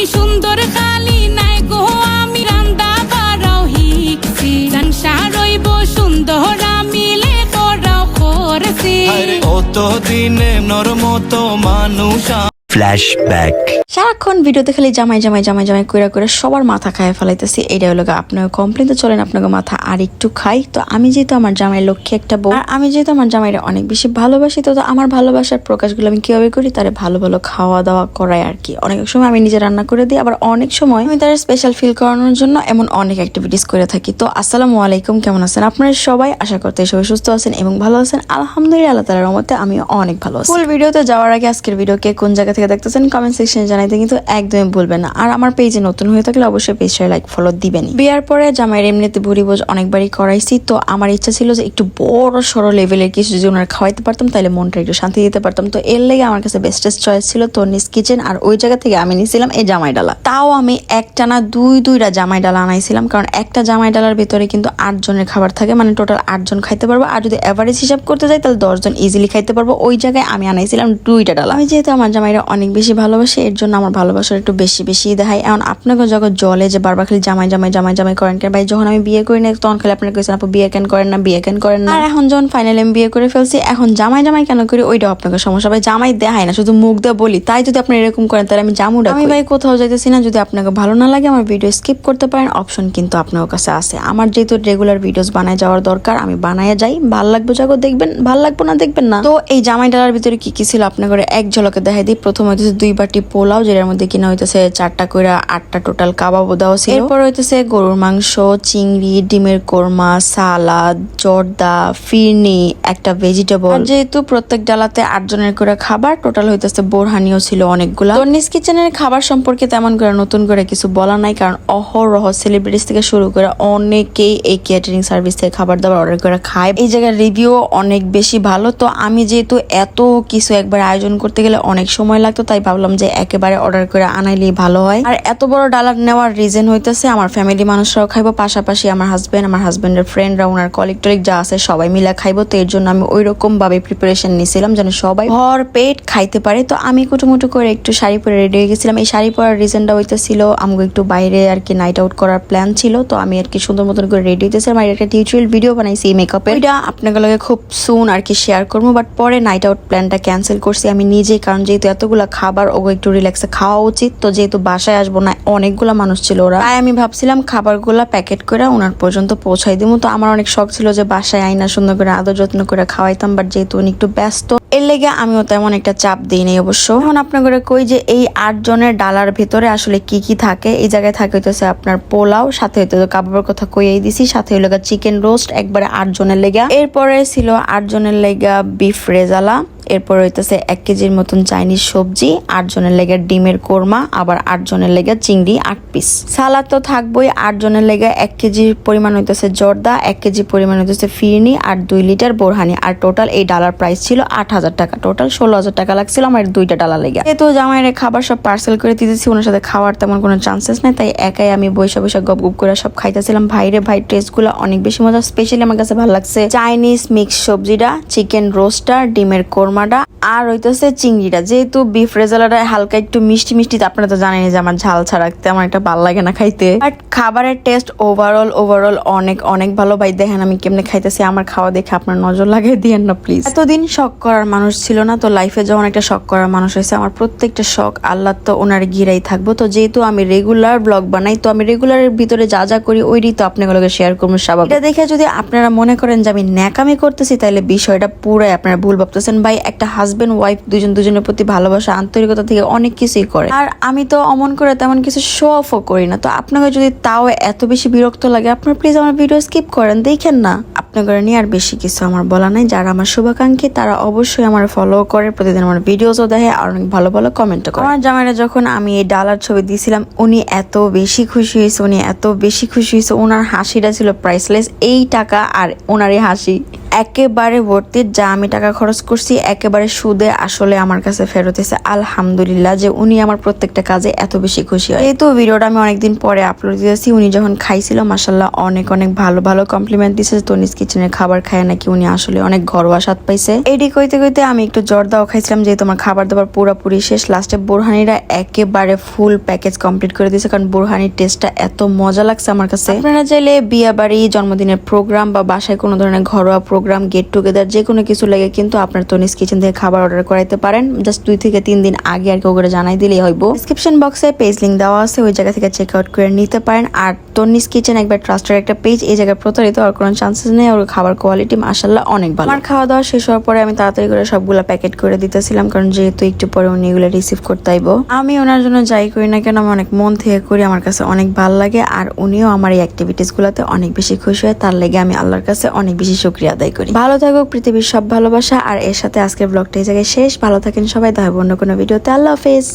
আমি সুন্দর খালি নাই গো, আমি রান্দা বাড়াও হিকছি। সংসার রইব সুন্দর মিলে করাও করছি। কতদিনে নর মতো মানুষ ফ্ল্যাশব্যাক সারাক্ষণ জামাই জামাই জামাই জামাই কইরা কইরা সবার মাথা খায় ফেলাইতেছি। হলো গা, আপনাকে কমপ্লেন তো চলেন আপনাকে মাথা আর একটু খাই। তো আমি যেহেতু আমার জামাই লক্ষ্যে একটা বউ আমি যেহেতু আমার জামাইরা অনেক বেশি ভালোবাসি তো আমার ভালোবাসার প্রকাশগুলো আমি কীভাবে করি? তারে ভালো ভালো খাওয়া দাওয়া করাই আর কি। অনেক সময় আমি নিজে রান্না করে দিই আবার অনেক সময় আমি তার স্পেশাল ফিল করানোর জন্য এমন অনেক অ্যাক্টিভিটিস করে থাকি। তো আসসালামু আলাইকুম কেমন আছেন আপনারা সবাই? আশা করতে সবাই সুস্থ আছেন এবং ভালো আছেন। আলহামদুলিল্লাহ আল্লাহ তালার রহমতে আমি অনেক ভালো আছি। ফুল ভিডিওতে যাওয়ার আগে আজকের ভিডিও কে কোন জায়গা থেকে দেখতেছেন কমেন্ট সেকশনে জানাইতে কিন্তু একদমই ভুলবেন না। আর আমার পেজে নতুন হয়ে থাকলে অবশ্যই পেজটা লাইক ফলো দিবেন বিয়ার পরে জামাইয়ের এমনিতে ভুড়ি বোঝ অনেকবারই করাইছি, তো আমার ইচ্ছা ছিল যে একটু বড় সড়ো লেভেলের কিছু যদি ওনার খাওয়াইতে পারতাম, তাহলে মনটা একটু শান্তি দিতে পারতাম। তো এর লেগে আমার কাছে বেস্টেস্ট চয়েস ছিল তর্নিস কিচেন আর ওই জায়গা থেকে আমি নিয়েছিলাম এই জামাই ডালা। তাও আমি একটা না দুই দুইটা জামাই ডালা আনাইছিলাম, কারণ একটা জামাই ডালার ভিতরে কিন্তু আটজনের খাবার থাকে মানে টোটাল আটজন খাইতে পারব। আর যদি এভারেজ হিসাব করতে যাই, তাহলে দশজন ইজিলি খাইতে পারব। ওই জায়গায় আমি আনাইছিলাম দুইটা ডালা। আমি যেহেতু আমার জামাইরা অনেক বেশি ভালোবাসি এর জন্য আমার ভালোবাসার একটু বেশি বেশি দেখাই এখন আপনাকে যখন জলে যে বারবার খালি জামাই জামাই জামাই জামাই করেন কেন? ভাই যখন আমি বিয়ে করি না তখন খালি আপনার কেছেন আপু বিয়ে কেন করেন না বিয়ে কেন করেন না? আর এখন যখন ফাইনালি আমি বিয়ে করে ফেলছি এখন জামাই জামাই কেন করি ওইটাও আপনাকে সমস্যা। ভাই জামাই দেখায় না শুধু মুখ দিয়ে বলি। তাই যদি আপনি এরকম করেন তাহলে আমি জামু আমি ভাই কোথাও যাইতেছি না যদি আপনাকে ভালো না লাগে আমার ভিডিও স্কিপ করতে পারেন অপশন কিন্তু আপনার কাছে আছে। আমার যেহেতু রেগুলার ভিডিওস বানায় যাওয়ার দরকার আমি বানায় যাই। ভালো লাগবে যাগো দেখবেন ভালো লাগবো না দেখবেন না। তো এই জামাই ডালার ভিতরে কি কি ছিল আপনার ঘরে এক ঝলকে দেখাই দিই। প্রথম হইতেছে দুই বাটি পোলাও যেটার মধ্যে কিনা হইতেছে চারটা কইরা আটটা টোটাল কাবাবও দেওয়া ছিল। এরপর হইতেছে গরুর মাংস চিংড়ি ডিমের কোরমা সালাদ জর্দা ফিরনি একটা ভেজিটেবল যেহেতু প্রত্যেক ডালাতে আটজনের করে খাবার টোটাল হইতেছে বোরহানিও ছিল অনেকগুলা। তর্নিস কিচেনের খাবার সম্পর্কে তেমন করে নতুন করে কিছু বলা নাই কারণ অহরহ সেলিব্রিটিস থেকে শুরু করে অনেকেই এই ক্যাটারিং সার্ভিস থেকে খাবার দাবার অর্ডার করে খায়। এই জায়গার রিভিউ অনেক বেশি ভালো। তো আমি যেহেতু এত কিছু একবার আয়োজন করতে গেলে অনেক সময় লাগতো, তাই ভাবলাম যে একেবারে অর্ডার করে আনাইলেই ভালো হয়। আর এত বড় ডালার নেওয়ার রিজন হইতেছে, আমার ফ্যামিলি মানুষরাও খাইবো, পাশাপাশি আমার হাজবেন্ড আমার হাজবেন্ডের ফ্রেন্ডরা ওনার কলিগ টলিগ যা আছে সবাই মিলে খাইবো। তো এর জন্য আমি ওই রকম ভাবে প্রিপারেশন নিছিলাম যেন সবাই ভর পেট খাইতে পারে। তো আমি কুটুমুটু করে একটু শাড়ি পরে রেডি হয়ে গেছিলাম। এই শাড়ি পরার রিজনটা হইতেছিল, আমাকে একটু বাইরে আর কি নাইট আউট করার প্ল্যান ছিল। তো আমি আর কি সুন্দর মতন করে রেডি হইতেছিলাম। আর একটা টিউটোরিয়াল ভিডিও বানাইছি মেকআপের এটা আপনাদের খুব সুন আর কি শেয়ার করব বাট পরে নাইট আউট প্ল্যানটা ক্যান্সেল করছি আমি নিজেই, কারণ যেহেতু এতগুলা খাবার, ওগো একটু রিল্যাক্সে খাওয়া উচিত। তো যেহেতু বাসায় আসব না, অনেকগুলা মানুষ ছিল ওরা। তাই আমি ভাবছিলাম খাবারগুলা প্যাকেট করে ওনার পর্যন্ত পৌঁছাই দিব তো আমার অনেক শখ ছিল যে বাসায় আইনা সুন্দর করে, আদর যত্ন করে খাওয়াইতাম বাট যেহেতু উনি একটু ব্যস্ত, এর লেগে আমিও তেমন একটা চাপ দিই নাই অবশ্য। এখন আপনার করে কই যে এই আট জনের ডালার ভেতরে আসলে কি কি থাকে? এই জায়গায় থাকে হইতেছে আপনার পোলাও, সাথে হইতেছে কাবাবের কথা কইয়াই দিছি, সাথে হইল চিকেন রোস্ট একবারে আট জনের লেগা। এরপরে ছিল আট জনের লেগা বিফ রেজালা। এরপর হইতেছে এক কেজির মতন চাইনিজ সবজি আট জনের লেগে ডিমের কোরমা, আবার আট জনের লেগে চিংড়ি আট পিস। সালাদ তো থাকবোই আট জনের লেগে এক কেজির পরিমাণ হইতেছে জর্দা, এক কেজি পরিমাণ হইতেছে ফিরনি আর দুই লিটার বোরহানি। আর টোটাল এই ডালার প্রাইস ছিল আট হাজার টাকা। টোটাল ষোলো হাজার টাকা লাগছিল আমার দুইটা ডালা লেগে। যেহেতু জামাইয়ের খাবার সব পার্সেল করে দিতেছি, ওনার সাথে খাওয়ার তেমন কোনো চান্সেস নাই, তাই একাই আমি বৈশা বৈশা গপ গপ করে সব খাইতেছিলাম। ভাইরে ভাই টেস্টগুলো অনেক বেশি মজা স্পেশালি আমার কাছে ভালো লাগছে। চাইনিজ মিক্স সবজিটা চিকেন রোস্টার ডিমের কোরমাটা আর হইতেছে চিংড়িটা। যেহেতু বিফ রেজালাটা হালকা একটু মিষ্টি মিষ্টি আপনারা তো জানেন যে আমার ঝাল ছাড়া তেমন একটা ভালো লাগে না খাইতে। বাট খাবারের টেস্ট ওভারঅল ওভারঅল অনেক অনেক ভালো। ভাই, দেখেন আমি কেমনে খাইতেছি, আমার খাওয়া দেখে আপনার নজর লাগিয়ে দিয়েন না প্লিজ এতদিন শখ করার মানুষ ছিল না, তো লাইফে যখন একটা শখ করার মানুষ হয়েছে, আমার প্রত্যেকটা শখ আল্লাহ তো ওনার গিরাই থাকব। তো যেহেতু আমি রেগুলার ব্লগ বানাই, তো আমি রেগুলারের ভিতরে যা যা করি, ওইটাই তো আপনাগুলোকে শেয়ার করব স্বাভাবিক। এটা দেখে যদি আপনারা মনে করেন যে আমি ন্যাকামি করতেছি, তাহলে বিষয়টা পুরাই আপনারা ভুল ভাবতেছেন। ভাই একটা হাজবেন্ড ওয়াইফ দুজন দুজনের প্রতি ভালোবাসা, আন্তরিকতা থেকে অনেক কিছুই করে। আর আমি তো অমন করে তেমন কিছু শো অফও করি না। তো আপনাকে যদি তাও এত বেশি বিরক্ত লাগে, আপনার প্লিজ আমার ভিডিও স্কিপ করেন, দেখেন না। আপনাদের নিয়ে আর বেশি কিছু আমার বলা নাই। যারা আমার শুভাকাঙ্ক্ষী, তারা অবশ্যই আমার ফলো করে। প্রতিদিন আমার ভিডিওসও দেখে আর অনেক ভালো ভালো কমেন্টও করে। আমার জামাইরা যখন আমি এই ডালার ছবি দিয়েছিলাম উনি এত বেশি খুশি হয়েছে, উনি এত বেশি খুশি হয়েছে। ওনার হাসিটা ছিল প্রাইসলেস এই টাকা আর ওনার এই হাসি। একেবারে ভর্তি, যা আমি টাকা খরচ করছি, একেবারে সুদে আসলে আমার কাছে ফেরত এসে আলহামদুলিল্লাহ যে উনি আমার প্রত্যেকটা কাজে এত বেশি খুশি হয়। এই তো ভিডিওটা আমি অনেকদিন পরে আপলোড দিয়েছি, উনি যখন খাইছিল মাসাল্লাহ অনেক অনেক ভালো ভালো কমপ্লিমেন্ট দিছে তনিস কিচেনের খাবার খায় নাকি উনি আসলে অনেক ঘরোয়া স্বাদ পাইছে। এইটি কইতে কইতে আমি একটু জর্দাও খাইছিলাম, যেহেতু আমার খাবার দাবার পুরোপুরি শেষ। লাস্টে বোরহানিরা একেবারে ফুল প্যাকেজ কমপ্লিট করে দিয়েছে, কারণ বোরহানির টেস্টটা এত মজা লাগছে আমার কাছে। আপনারা চাইলে বিয়ে বাড়ি জন্মদিনের প্রোগ্রাম বা বাসায় কোনো ধরনের ঘরোয়া প্রোগ্রাম গেট টুগেদার যে কোনো কিছু লাগে কিন্তু আপনার তনিস কিচেন থেকে খাবার অর্ডার করাইতে পারেন। জাস্ট দুই থেকে তিন দিন আগে আর কেউ করে জানাই দিলেই হইব। ডিসক্রিপশন বক্সে পেজ লিঙ্ক দেওয়া আছে, ওই জায়গা থেকে চেক আউট করে নিতে পারেন। আর তনিস কিচেন একবার ট্রাস্টের একটা পেজ এই জায়গায় প্রতারিত হওয়ার কোনো চান্সেস নেই। ওর খাবার কোয়ালিটি মাসাল্লাহ অনেক ভালো। আমার খাওয়া দাওয়া শেষ হওয়ার পরে আমি তাড়াতাড়ি করে সবগুলা প্যাকেট করে দিতেছিলাম, কারণ যেহেতু একটু পরে উনি এগুলো রিসিভ করতে আইবো। আমি ওনার জন্য যাই করি না কেন, আমি অনেক মন থেকে করি, আমার কাছে অনেক ভালো লাগে। আর উনিও আমার এই অ্যাক্টিভিটিস গুলাতে অনেক বেশি খুশি হয়, তার লেগে আমি আল্লাহর কাছে অনেক বেশি শুক্রিয়া আদায় করি। ভালো থাকুক পৃথিবীর সব ভালোবাসা, আর এর সাথে আজকের ব্লগটা এই জায়গায় শেষ। ভালো থাকেন সবাই, দেখা অন্য কোনো ভিডিওতে আল্লাহ হাফেজ।